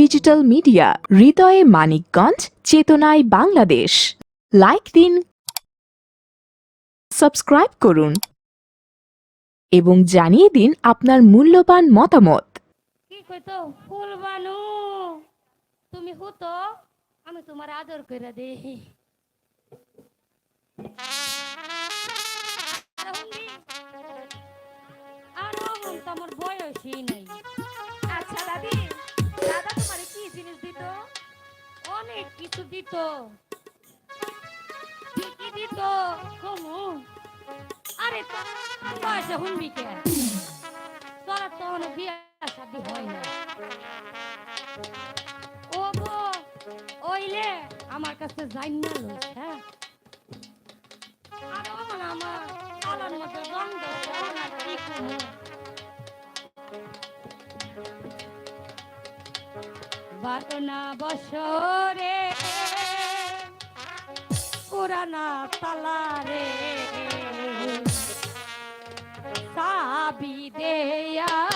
Digital media, হৃদয়ে মানিকগঞ্জ, চেতনায় Bangladesh. Like দিন, সাবস্ক্রাইব করুন, এবং জানিয়ে দিন আপনার মূল্যবান মতামত। কি কইতো? তুমি হুতো? আমি তোমার আদর করে দেই। দিত। কি দিত। কমু। আরে তোর বয়সে কে? তোর তো অনেক বিয়া শাদি হয় না ও গো ওইলে আমার কাছে যাই না হ্যাঁ? আর আমার আমার গলার মধ্যে গন্ধ কেমন কি কমু? বাটনা বছরে পুরানা তালারে সাবি দেয়ার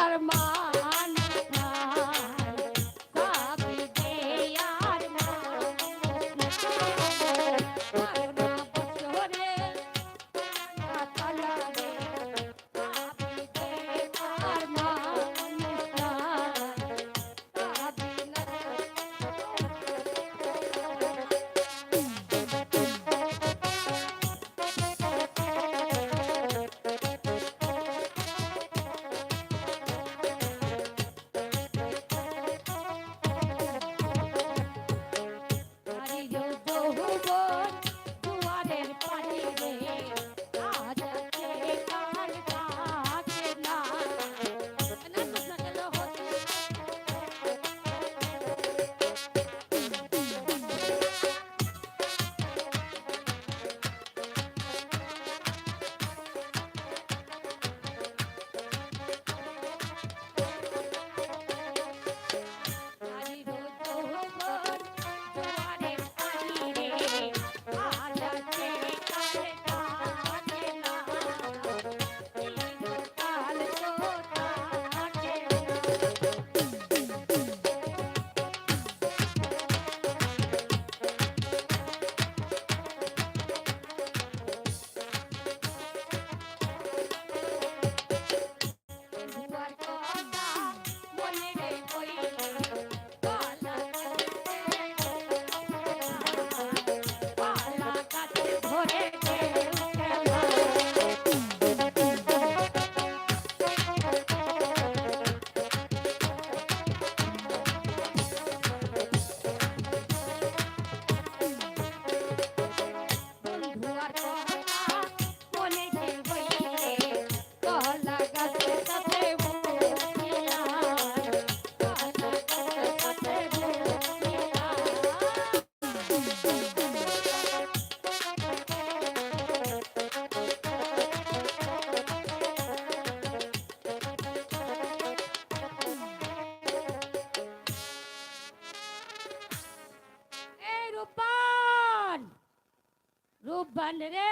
রূপান রে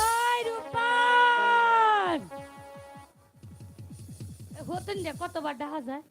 ওই রূপান হতেন যে কতবার দেখা যায়?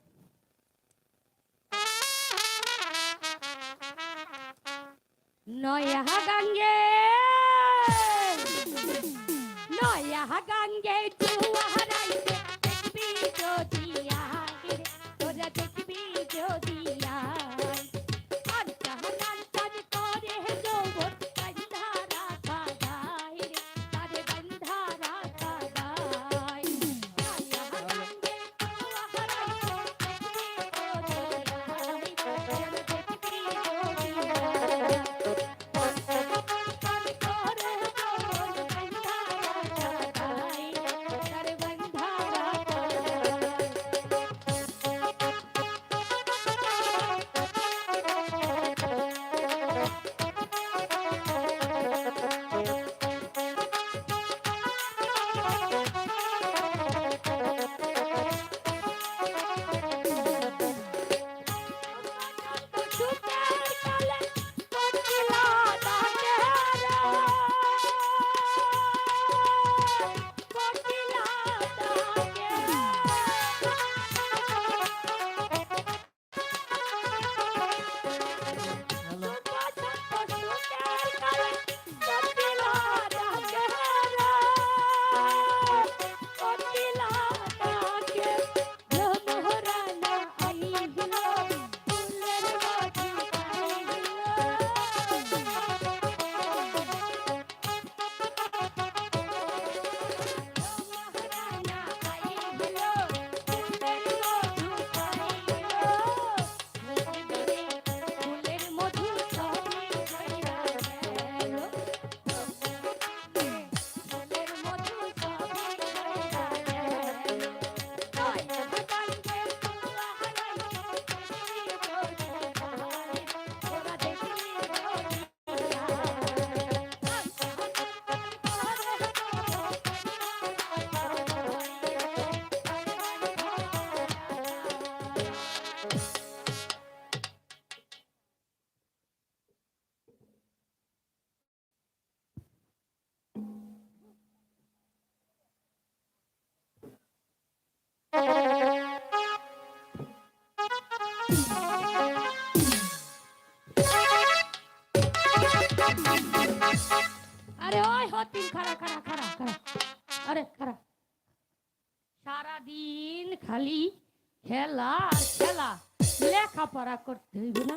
লেখাপড়া করতে হইব না।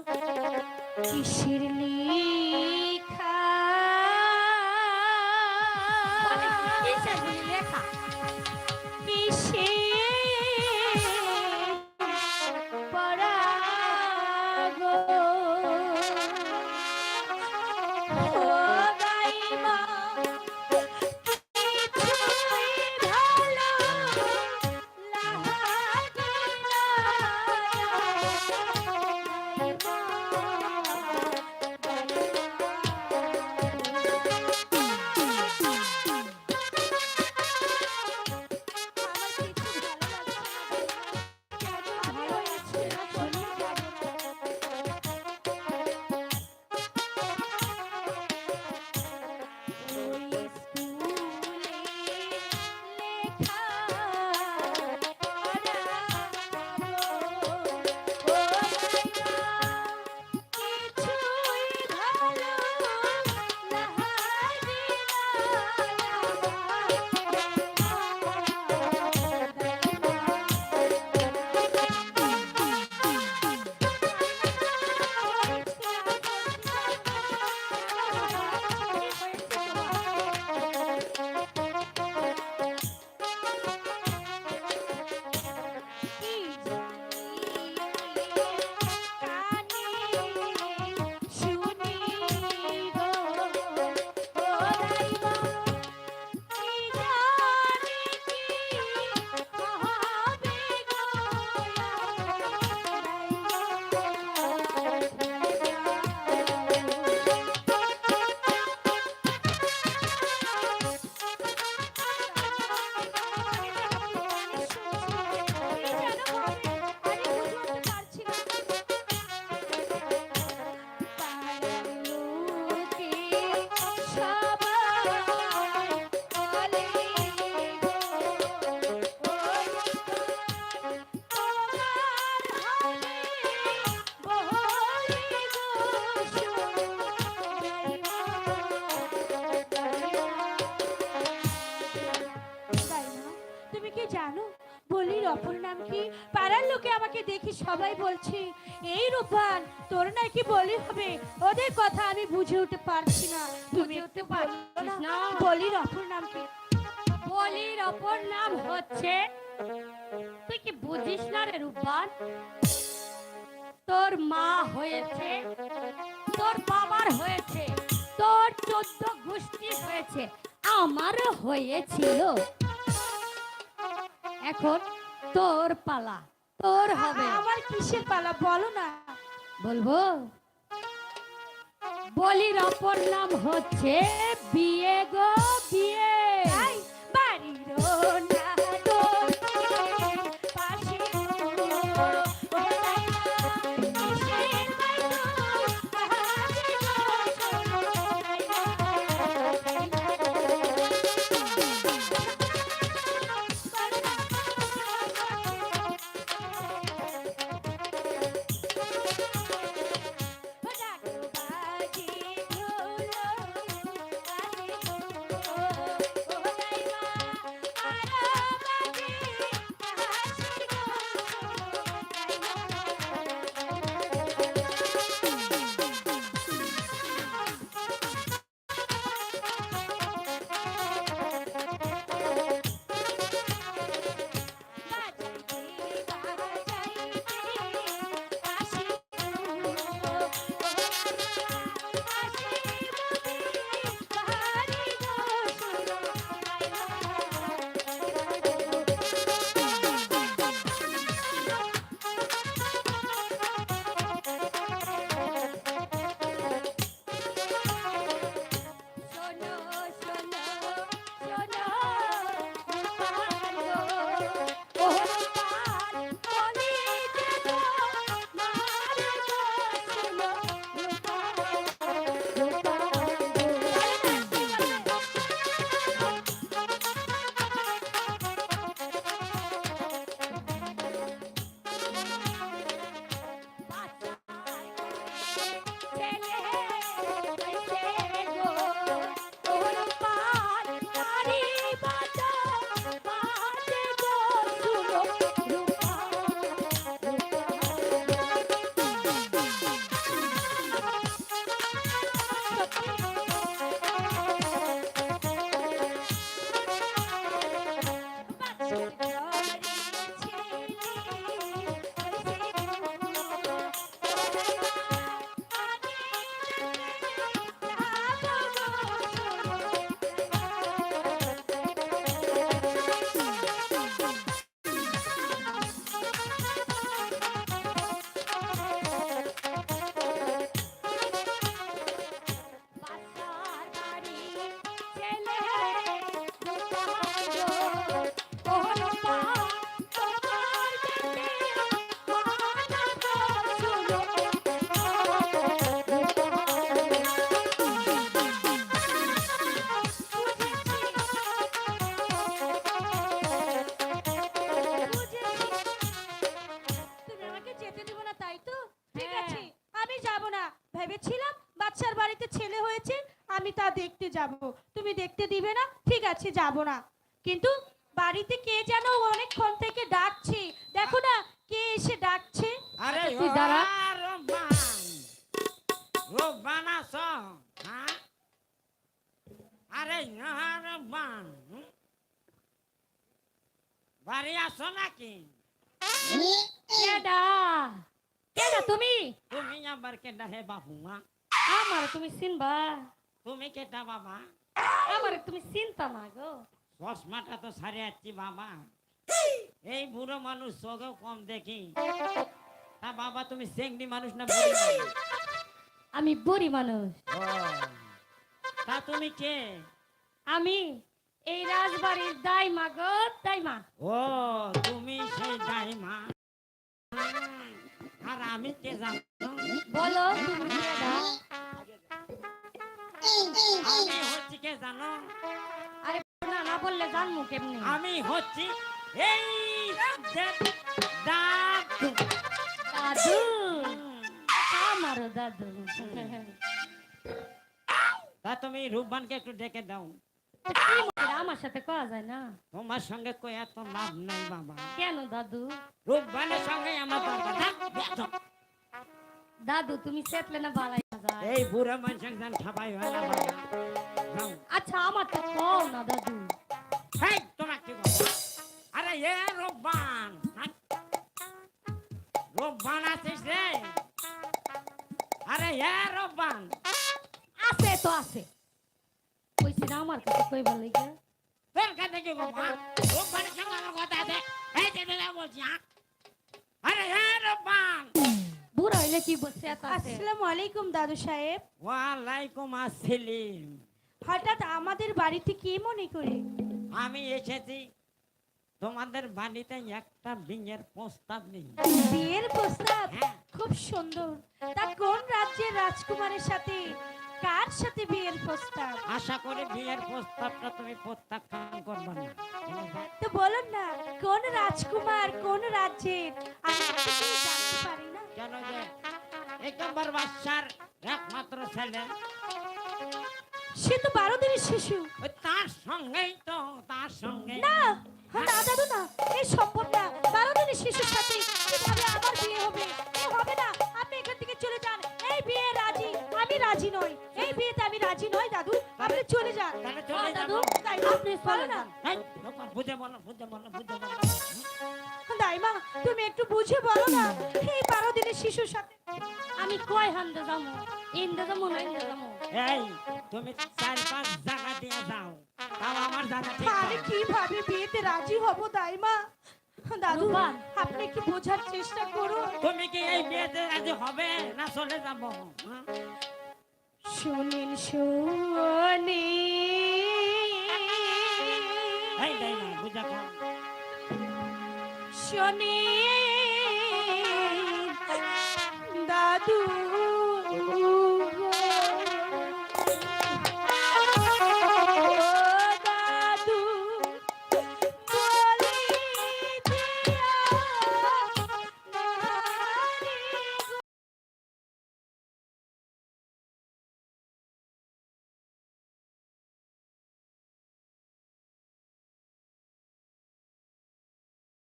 কিসের লেখা? কিসের লেখা। কিসের লোকে আমাকে দেখি সবাই বলছে এই রূপান তোর নাকি বলি হবে? ওদের কথা আমি বুঝে উঠতে পারছি না। তুমি উঠতে না? না? বলির অপর নাম কি? বলির অপর নাম হচ্ছে তুই কি বুঝিস না রে রূপান তোর মা হয়েছে তোর বাবার হয়েছে তোর চোদ্দ গোষ্ঠী হয়েছে আমারও হয়েছিল। এখন তোর পালা। তোর হবে। আমার কিসের পালা? বলো না। বলব? বলির অপর নাম হচ্ছে বিয়ে গো বিয়ে। দেখতে যাব। তুমি দেখতে দিবে না? ঠিক আছে যাব না। কিন্তু বাড়িতে কে যেন অনেকক্ষণ থেকে ডাকছে। দেখো না কে এসে ডাকছে? আরে তুই দাঁড়া। রোবান হ্যাঁ? আরে রোবান বাড়ি আসো নাকি? কেডা কেডা তুমি? তুমি কেডা হে বাবু মা? আমার তুমি চিনবা তুমি কেটা বাবা? আমার তুমি চিন্তা না গো। চশমাটা তো সারে যাচ্ছি বাবা। এই বুড়ো মানুষ চোখেও কম দেখি। তা বাবা তুমি চেংড়ি মানুষ না বুড়ি আমি বুড়ি মানুষ। তা তুমি কে? আমি এই রাজবাড়ির দাইমা গো দাইমা। ও তুমি সেই দাইমা। আর আমি কে জানো? বলো তুমি আমি হচ্ছি কে জানো? আরে না না বললে জানব কেমনি? আমি হচ্ছি এই দাদু। দাদু? আমারও দাদু। তা তুমি রূপবানকে একটু ডেকে দাও। আমার সাথে কওয়া যায় না? তোমার সঙ্গে কই এত লাভ নাই বাবা। কেন দাদু? রূপবানের সঙ্গে আমার দরকার। দাদু তুমি সেটলে না বালাই। এই বুড়ো মানুষের যান ঠাপাই হয় না আচ্ছা আমার তো কও না দাদু। হেই, তোমার কি আরে এ রূপবান হাট। রূপবান আছিস রে? আরে এ রূপবান আছে তো আছে। কইছি না আমার কাছে কইবার লাগে তোর কাছে কি বাবা রূপবানের সঙ্গে আমার কথা আছে। এই যে বলছি? আরে এ রূপবান বুড়া হইলে কি বসে আছে আসসালামু আলাইকুম দাদু সাহেব ওয়ালাইকুম আসসালাম হঠাৎ আমাদের বাড়িতে কি মনে করে? আমি এসেছি। তোমাদের বাড়িতে একটা বিয়ের প্রস্তাব নেই। বিয়ের প্রস্তাব? হ্যাঁ। খুব সুন্দর। তা কোন রাজ্যের রাজকুমারের সাথে কার সাথে বিয়ের প্রস্তাব? আশা করি বিয়ের প্রস্তাবটা তুমি প্রত্যাখ্যান করবে না। তো বলুন না কোন রাজকুমার কোন রাজ্যের আমি জানতে পারি কেন যে এক নম্বর বাচ্চার একমাত্র ছেলে? সে তো বারো দিনের শিশু। তার সঙ্গেই তো তার সঙ্গে না হ্যাঁ, না দাদু না এই না বারো দিনের শিশুর সাথে কীভাবে আমার বিয়ে হবে এ হবে না আপনি এখান থেকে চলে যান। এই বিয়ে রাজি আমি রাজি নই। এই বিয়েতে আমি রাজি নই দাদু আপনি চলে যান। চলে দাদু তাই আপনি চলে না। বুঝে বলো বুঝে বলো বুঝে বলো। দাইমা তুমি একটু বুঝে বলো না এই শিশুর সাথে? আমি কয় হান্দে যাব ইন্দে যাব না ইন্দে যাব এই তুমি চার পাঁচ জায়গা দিয়ে যাও। তাও আমার জায়গা ঠিক আমি দাও। কীভাবে বিয়েতে রাজি হব দাইমা? দাদু আপনি একটু বোঝার চেষ্টা করুন। তুমি কি এই বিয়েতে রাজি হবে না চলে যাব? হ্যাঁ? শুনিন শুনি এই না বুঝা খাও শুনি do